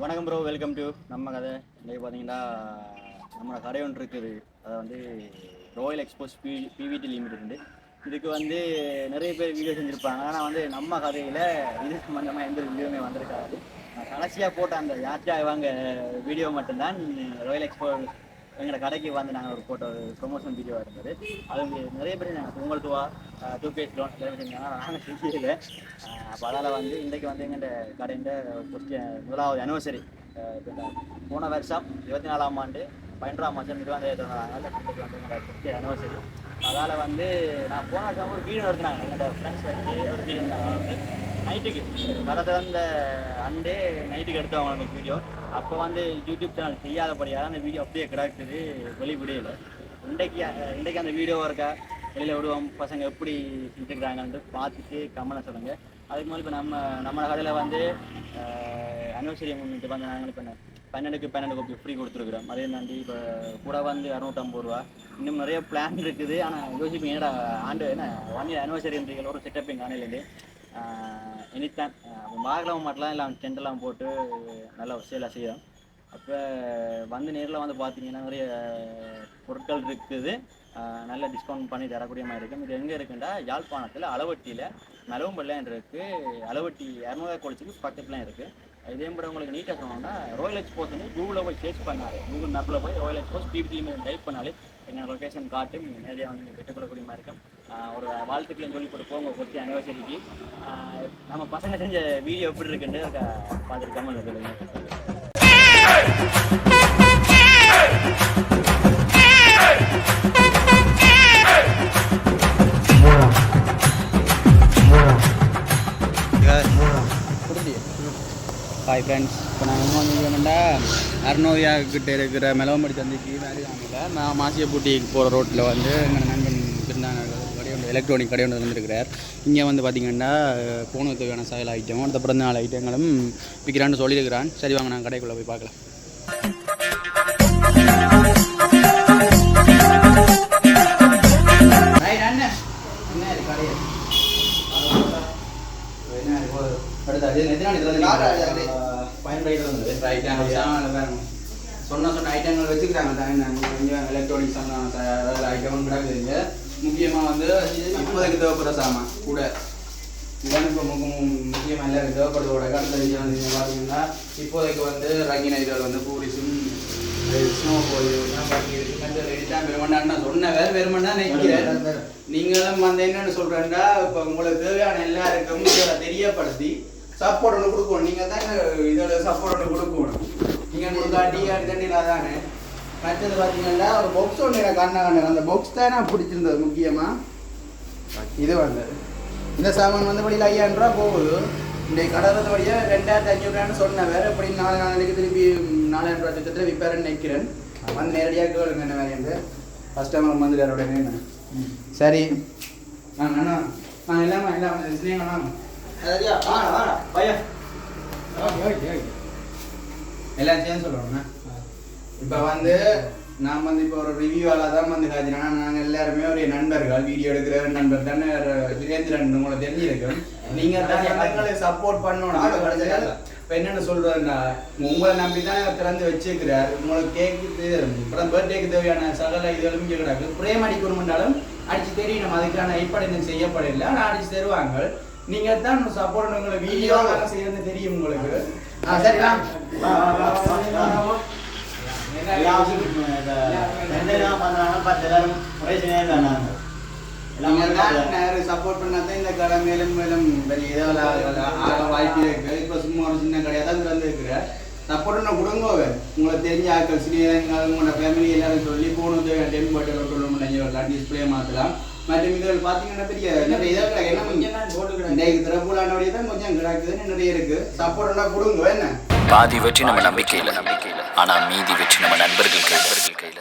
வணக்கம் bro welcome to நம்ம கதை. இன்றைக்கி பார்த்தீங்கன்னா நம்மளோட கடை ஒன்று இருக்குது. அதை வந்து royal exports P PVT limited இதுக்கு வந்து நிறைய பேர் வீடியோ செஞ்சுருப்பாங்க. ஆனால் வந்து நம்ம கதையில் இது சம்மந்தமாக எந்த வீடியோமே வந்திருக்காது. நான் கடைசியாக போட்ட அந்த யாத்திரை வாங்க வீடியோ மட்டும்தான் ராயல் எக்ஸ்போ எங்களோட கடைக்கு வந்து நாங்கள் ஒரு போட்டோ ப்ரொமோஷன் வீடியோ இருந்தது. அது நிறைய பேர் நாங்கள் உங்கள் டூவா டூ பேஸ் லோன் செஞ்சாங்க நாங்கள் செஞ்சதில்லை அப்போ அதால் வந்து இன்றைக்கு வந்து எங்கள்கிட்ட கடையின் முதலாவது அனிவர்சரி போன வருஷம் இருபத்தி நாலாம் ஆண்டு பன்னெண்டாம் மாதம் இருபதாயிரத்தி இருந்தாங்க இன்றைக்கு வந்து எங்களோட ஃபஸ்ட் அனிவர்சரி அதால் வந்து நான் போன வருஷம் ஒரு வீடு நடத்தினாங்க எங்களோட ஃப்ரெண்ட்ஸ் வச்சு ஒரு வீடு நைட்டுக்கு வர திறந்த அண்டே நைட்டுக்கு எடுத்தவங்க அந்த வீடியோ அப்போ வந்து யூடியூப் சேனல் செய்யாதபடியாக அந்த வீடியோ அப்படியே கிடக்குது. வெளிப்படையில். இன்றைக்கு அஹ், இன்றைக்கு அந்த வீடியோ இருக்கா வெளியில் விடுவோம். பசங்க எப்படி செஞ்சுக்கிறாங்கன்ட்டு பார்த்துட்டு கமெண்ட்டை சொல்லுங்கள் அதுக்கு மேலே இப்போ நம்ம நம்ம கடையில் வந்து அனிவர்சரி முன்னிட்டு வந்து நாங்கள் இப்போ என்ன, பன்னெண்டுக்கு பன்னெண்டு கோப்பி ஃப்ரீ கொடுத்துருக்குறோம். அதே தாண்டி இப்போ கூட வந்து இரநூத்தம்பது ரூபா. இன்னும் நிறைய பிளான் இருக்குது. ஆனால் யோசிப்பீங்க என்னடா ஆண்டு என்ன ஒன் இயர் அனிவர்சரின்றீங்க ஒரு செட்டப்பிங் ஆனையிலேருந்து எனி டைம் மாகலாம் மட்டும்லாம் இல்லை டென்ட்லாம் போட்டு நல்லா சேலாக செய்யும் அப்போ வந்து நேரில் வந்து பார்த்தீங்கன்னா நிறைய பொருட்கள் இருக்குது. நல்ல டிஸ்கவுண்ட் பண்ணி தரக்கூடிய மாதிரி இருக்கும் இது எங்கே இருக்குன்னா யாழ்ப்பாணத்தில் அளவட்டியில் மலவம்பள்ளையன் இருக்குது அளவட்டி இரநூறுவா குளிச்சுக்கு பக்கத்துலாம் இருக்குது இதே மாதிரி உங்களுக்கு நீட்டாக சொன்னோம்னா ராயல் எக்ஸ்போஸ் வந்து கூகுளில் போய் சர்ச் பண்ணாரு கூகுள் மேப்பில் போய் ராயல் எக்ஸ்போஸ் பிபிடி டைப் பண்ணாலே எங்கள் லொக்கேஷன் காட்டு நீங்கள் நேரடியாக வந்து நீங்கள் பெற்றுக்கொள்ளக்கூடிய மாதிரி இருக்கும். ஒரு வாழ்த்துக்களையும் சொல்லி கொடுப்போம் போங்க கொத்தி அனிவர்சரிக்கு நம்ம பசங்க செஞ்ச வீடியோ எப்படி இருக்குன்னு பார்த்துட்டு கமெண்ட் சொல்லுங்கள் ஹாய் ஃப்ரெண்ட்ஸ் இப்போ நாங்கள் எங்கே வந்துருக்கோம்னா அருணோவியா கிட்ட இருக்கிற மெலவம்படி சந்தைக்கு வேறு நான் மாசியப்பூட்டிக்கு போகிற ரோட்டில் வந்து எங்கள் நண்பன் பிறந்தாங்க எலக்ட்ரானிக் கடை ஒன்று வந்துருக்கிறார் இங்கே வந்து பார்த்தீங்கன்னா போனுக்கு தேவையான சகல ஐட்டம் அடுத்த பிறந்த நாள் ஐட்டங்களும் விற்கிறான்னு சொல்லியிருக்கிறான். சரி வாங்க நான் கடைக்குள்ளே போய் பார்க்கலாம். சொன்ன சொன்ன ஐட்டங்கள் வச்சுக்கிறாங்க. தானே எலக்ட்ரானிக் சாமான் ஐட்டம் கிடக்குதுங்க முக்கியமாக வந்து இப்போதைக்கு தேவைப்படுற சாமான் கூட. இதான் இப்போ முக்கியமாக எல்லாருக்கும் தேவைப்படுறதோட கடந்த விஷயம் பார்த்தீங்கன்னா இப்போதைக்கு வந்து ரங்கின இதுகள் வந்து டூரிஸும் ஸ்னோ போய் வெறுமண்டான்னு சொன்ன வேறு வெறுமண்டா நினைக்கிறேன் நீங்களும் வந்து என்னன்னு சொல்றேன்டா இப்போ உங்களுக்கு தேவையான எல்லாருக்கும் இதை தெரியப்படுத்தி சப்போர்ட் ஒன்று கொடுக்கணும். நீங்கள் தான் இதில் சப்போர்ட் ஒன்று கொடுக்கணும் நீங்கள் கொடுக்காட்டி அடுத்தண்டியில் தானே. மற்றது பார்த்தீங்கன்னா ஒரு பாக்ஸ் ஒன்று எனக்கு அண்ணா கண்ணு அந்த பாக்ஸ் தான் நான் பிடிச்சிருந்தது முக்கியமாக இது வந்து இந்த சாமான் வந்து வழியில் ஐயாயிரம் ரூபா போகுது. இந்த கடறது வழியாக ரெண்டாயிரத்தி அஞ்சூறுவான்னு சொன்னேன் வேறு இப்படி நாலு நாளைக்கு திருப்பி நாலாயிரம் ரூபா திட்டத்தில் விற்பாருன்னு நினைக்கிறேன். வந்து நேரடியாக கேளுங்க என்ன வேலையுண்டு கஸ்டமர் வந்து வேற உடனே சரி. ஆ அண்ணா ஆ இல்லாமா இல்லாம ஸ்னேகண்ணா எல்லாம் சேர்ந்து சொல்லுவோம்ண்ணா இப்போ வந்து நான் வந்து இப்போ ஒரு ரிவ்யூவால தான் வந்து காய்ச்சினா நாங்கள் எல்லாருமே ஒரு நண்பர்கள் வீடியோ எடுக்கிற நண்பர் தானே சுரேந்திரன் உங்களை தெரிஞ்சிருக்கும் நீங்க தான் எங்களுக்கு சப்போர்ட் பண்ணணும் இப்போ என்னென்ன சொல்றதுன்னா உங்களை நம்பி தான் திறந்து வச்சிருக்கிறார் உங்களுக்கு கேக்கு அப்புறம் பர்த்டேக்கு தேவையான சகல இதுகளும் கிடக்கு பிரேம் அடிக்கணும்னாலும் அடிச்சு தெரியணும் அதுக்கான ஏற்பாடு செய்யப்படல ஆனால் அடிச்சு தருவாங்க நீங்க தான் சப்போர்ட் உங்களை வீடியோ செய்யறது தெரியும் உங்களுக்கு ஆ சரி சப்போர்ட் பண்ணாதான் இந்த கடை மேலும் மேலும் பெரிய இதாக வாய்ப்பு இருக்கு இப்போ சும்மா ஒரு சின்ன கடையாக தான் திறந்து இருக்கிற சப்போர்ட் ஒன்று கொடுங்க உங்களை தெரிஞ்ச ஆட்கள் சிறியங்கள் உங்களோட ஃபேமிலி எல்லாரும் சொல்லி போனது டென் பாட்டில் விட்டுலாம் டிஸ்பிளே மாற்றலாம் மற்ற இதில் பார்த்தீங்கன்னா பெரிய நிறைய இதாக கிடக்கு என்ன இன்னைக்கு திறப்புலாண்டோடைய தான் கொஞ்சம் கிடக்குதுன்னு நிறைய இருக்கு சப்போர்ட் ஒன்றா கொடுங்க என்ன? பாதி வெற்றி நம்ம நம்பிக்கையில். ஆனால் மீதி வெற்றி நம்ம நண்பர்கள் கையில்.